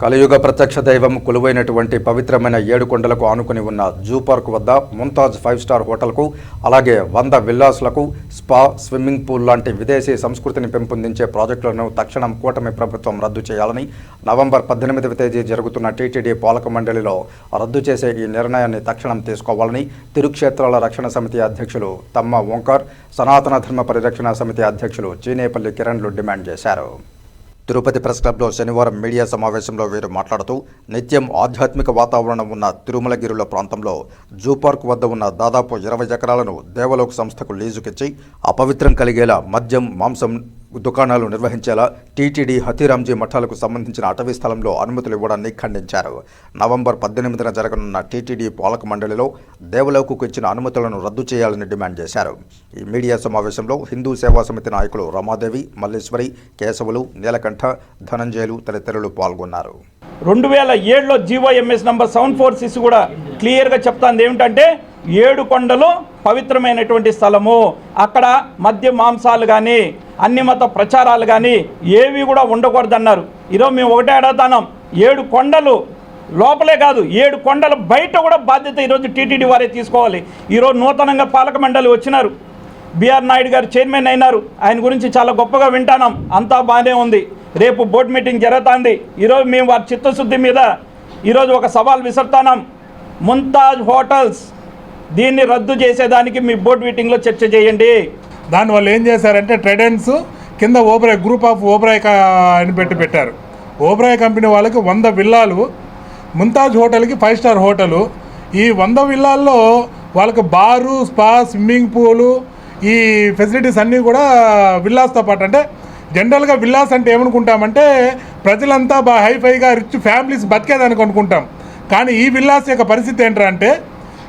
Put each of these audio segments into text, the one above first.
కలియుగ ప్రత్యక్ష దైవం కొలువైనటువంటి పవిత్రమైన ఏడు కొండలకు ఆనుకుని ఉన్న జూ పార్క్ వద్ద ముంతాజ్ ఫైవ్ స్టార్ హోటల్కు అలాగే వంద విల్లాస్లకు స్పా స్విమ్మింగ్ పూల్ లాంటి విదేశీ సంస్కృతిని పెంపొందించే ప్రాజెక్టులను తక్షణం కూటమి ప్రభుత్వం రద్దు చేయాలని నవంబర్ పద్దెనిమిదవ తేదీ జరుగుతున్న టీటీడీ పాలక మండలిలో రద్దు చేసే ఈ నిర్ణయాన్ని తక్షణం తీసుకోవాలని తిరుక్షేత్రాల రక్షణ సమితి అధ్యక్షులు తమ్మ ఓంకార్ సనాతన ధర్మ పరిరక్షణ సమితి అధ్యక్షులు చీనేపల్లి కిరణ్లు డిమాండ్ చేశారు. తిరుపతి ప్రెస్ క్లబ్లో శనివారం మీడియా సమావేశంలో వీరు మాట్లాడుతూ నిత్యం ఆధ్యాత్మిక వాతావరణం ఉన్న తిరుమలగిరుల ప్రాంతంలో జూ పార్క్ వద్ద ఉన్న దాదాపు ఇరవై ఎకరాలను దేవలోక్ సంస్థకు లీజుకిచ్చి అపవిత్రం కలిగేలా మద్యం మాంసం దుకాణాలు నిర్వహించేలా టీటీడీ హతీరాంజీ మఠాలకు సంబంధించిన అటవీ స్థలంలో అనుమతులు ఇవ్వడాన్ని ఖండించారు. నవంబర్ పద్దెనిమిదిన జరగనున్న టీటీడీ పాలక మండలిలో దేవలోకుకు ఇచ్చిన అనుమతులను రద్దు చేయాలని డిమాండ్ చేశారు. ఈ మీడియా సమావేశంలో హిందూ సేవా సమితి నాయకులు రమాదేవి మల్లేశ్వరి కేశవులు నీలకంఠ ధనంజయులు తదితరులు పాల్గొన్నారు. రెండు వేల ఏడులో GO MS number seven four six కూడా క్లియర్గా చెప్తాంది ఏమిటంటే ఏడు కొండలు పవిత్రమైనటువంటి స్థలము. అక్కడ మద్య మాంసాలు కానీ అన్ని మత ప్రచారాలు కానీ ఏవి కూడా ఉండకూడదన్నారు. ఈరోజు మేము ఒకటే అడుగుతున్నాం. ఏడు కొండలు లోపలే కాదు ఏడు కొండల బయట కూడా బాధ్యత ఈరోజు టీటీడీ వారే తీసుకోవాలి. ఈరోజు నూతనంగా పాలక మండలి వచ్చినారు. బిఆర్ నాయుడు గారు చైర్మన్ అయినారు. ఆయన గురించి చాలా గొప్పగా వింటానాం అంతా బాగానే ఉంది. రేపు బోర్డు మీటింగ్ జరుగుతుంది. ఈరోజు మేము వారి చిత్తశుద్ధి మీద ఈరోజు ఒక సవాల్ విసురుతానాం ముంతాజ్ హోటల్స్ దీన్ని రద్దు చేసేదానికి మీ బోర్డు మీటింగ్లో చర్చ చేయండి. దానివల్ల ఏం చేశారంటే ట్రెడెన్స్ కింద ఓబ్రాయ్ గ్రూప్ ఆఫ్ ఓబ్రాయ్ కా- అని పెట్టి పెట్టారు. ఓబ్రాయ్ కంపెనీ వాళ్ళకి వంద విల్లాలు ముంతాజ్ హోటల్కి ఫైవ్ స్టార్ హోటలు. ఈ వంద విల్లాల్లో వాళ్ళకి బారు స్పా స్విమ్మింగ్ పూలు ఈ ఫెసిలిటీస్ అన్నీ కూడా విల్లాస్తో పాటు. అంటే జనరల్గా విల్లాస్ అంటే ఏమనుకుంటామంటే ప్రజలంతా బాగా హైఫైగా రిచ్ ఫ్యామిలీస్ బతికేదానికి అనుకుంటాం. కానీ ఈ విల్లాస్ యొక్క పరిస్థితి ఏంటంటే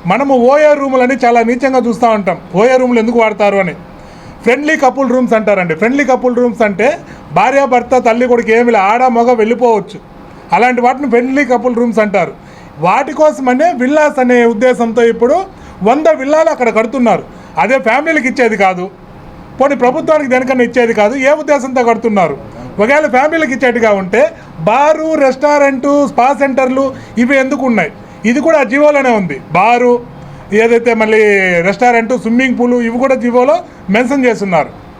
మనము ఓఏ రూములని చాలా నీచంగా చూస్తూ ఉంటాం. ఓఏ రూములు ఎందుకు వాడతారు అని. ఫ్రెండ్లీ కపుల్ రూమ్స్ అంటారండి. ఫ్రెండ్లీ కపుల్ రూమ్స్ అంటే భార్య భర్త తల్లి కొడుకు ఏమి లే, ఆడ మగ వెళ్ళిపోవచ్చు. అలాంటి వాటిని ఫ్రెండ్లీ కపుల్ రూమ్స్ అంటారు. వాటి కోసమనే విల్లాస్ అనే ఉద్దేశంతో ఇప్పుడు వంద విల్లాలు అక్కడ కడుతున్నారు. అదే ఫ్యామిలీలకు ఇచ్చేది కాదు. పోనీ ప్రభుత్వానికి దేనికన్నా ఇచ్చేది కాదు. ఏ ఉద్దేశంతో కడుతున్నారు? ఒకవేళ ఫ్యామిలీకి ఇచ్చేట్టుగా ఉంటే బారు రెస్టారెంటు స్పా సెంటర్లు ఇవి ఎందుకు ఉన్నాయి? ఇది కూడా జివోలోనే ఉంది. బారు ఏదైతే మళ్ళీ రెస్టారెంట్ స్విమ్మింగ్ పూలు ఇవి కూడా జివోలో మెన్షన్ చేస్తున్నారు.